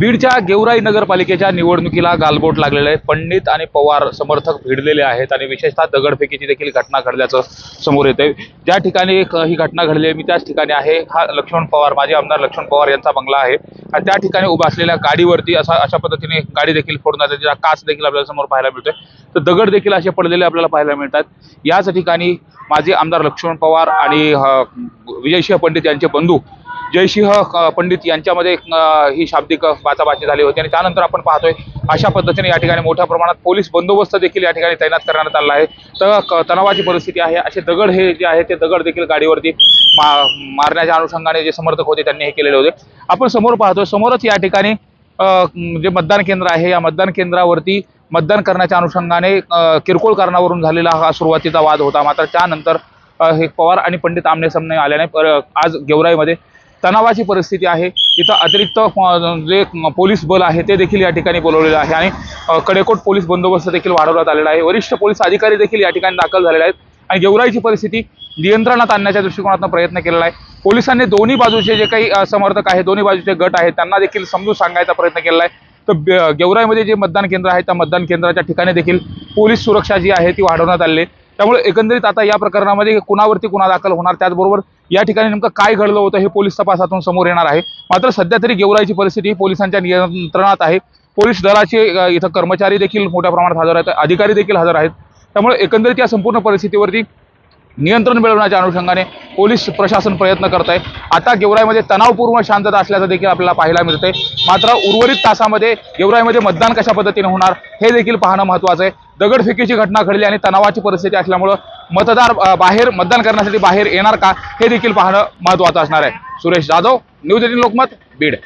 बीडच्या गेवराई नगरपालिकेच्या निवडणुकीला गालबोट लागलेलं आहे. पंडित आणि पवार समर्थक भिडलेले आहेत आणि विशेषतः दगडफेकीची देखील घटना घडल्याचं समोर येते ज्या ठिकाणी एक ही घटना घडली आहे मी त्याच ठिकाणी आहे. हा लक्ष्मण पवार माजी आमदार लक्ष्मण पवार यांचा बंगला आहे. आणि त्या ठिकाणी उभा असलेल्या गाडीवरती असा अशा पद्धतीने गाडी देखील फोडण्यात येते त्याचा काच देखील आपल्याला समोर पाहायला मिळतोय. तर दगड देखील असे पडलेले आपल्याला पाहायला मिळतात. याच ठिकाणी माजी आमदार लक्ष्मण पवार आणि अ, विजयसिंह पंडित यांचे बंधू जयसिंह पंडित यांच्यामध्ये ही शाब्दिक बाचाबाची झाली होती. आणि त्यानंतर आपण पाहतोय अशा पद्धतीने या ठिकाणी मोठ्या प्रमाणात पोलीस बंदोबस्त देखील या ठिकाणी तैनात करण्यात आला आहे. तर तणावाची परिस्थिती आहे. असे दगड हे जे आहे ते दगड देखील गाडीवरती मा मारण्याच्या अनुषंगाने जे समर्थक होते त्यांनी हे केलेले होते. आपण समोर पाहतोय समोरच या ठिकाणी जे मतदान केंद्र आहे या मतदान केंद्रावरती मतदान करण्याच्या अनुषंगाने किरकोळ कारणावरून झालेला हा सुरुवातीचा वाद होता. मात्र त्यानंतर हे पवार आणि पंडित आमने सामने आल्याने आज गेवराईमध्ये तणावाची परिस्थिती आहे. इथं अतिरिक्त जे पोलीस बल आहे ते देखील या ठिकाणी बोलवलेलं आहे. आणि कडेकोट पोलीस बंदोबस्त देखील वाढवण्यात आलेला आहे. वरिष्ठ पोलीस अधिकारी देखील या ठिकाणी दाखल झालेले आहेत. आणि गेवराईची परिस्थिती नियंत्रणात आणण्याच्या दृष्टिकोनातून प्रयत्न केलेला आहे. पोलिसांनी दोन्ही बाजूचे जे काही समर्थक आहेत दोन्ही बाजूचे गट आहेत त्यांना देखील समजून सांगायचा प्रयत्न केलेला आहे. तर गेवराईमध्ये जे मतदान केंद्र आहे त्या मतदान केंद्राच्या ठिकाणी देखील पोलीस सुरक्षा जी आहे ती वाढवण्यात आली आहे. त्यामुळे एकंदरीत आता या प्रकरणामध्ये कुणावरती गुन्हा दाखल होणार त्याचबरोबर या ठिकाणी नेमकं काय घडलं होतं हे पोलीस तपासातून समोर येणार आहे. मात्र सध्या तरी गेवराईची परिस्थिती ही पोलिसांच्या नियंत्रणात आहे. पोलीस दलाचे इथं कर्मचारी देखील मोठ्या प्रमाणात हजर आहेत अधिकारी देखील हजर आहेत. त्यामुळे एकंदरीत या संपूर्ण परिस्थितीवरती नियंत्रण मिळवण्याच्या अनुषंगाने पोलीस प्रशासन प्रयत्न करत आहे आता गेवराईमध्ये तणावपूर्ण शांतता असल्याचं देखील आपल्याला पाहायला मिळतंय. मात्र उर्वरित तासामध्ये गेवराईमध्ये मतदान कशा पद्धतीने होणार हे देखील पाहणं महत्त्वाचं आहे. दगडफेकीची घटना घडली आणि तणावाची परिस्थिती असल्यामुळं मतदार बाहेर मतदान करण्यासाठी बाहेर येणार का हे देखील पाहणं महत्त्वाचं असणार आहे. Suresh Jadhav news eighteen Lokmat Beed.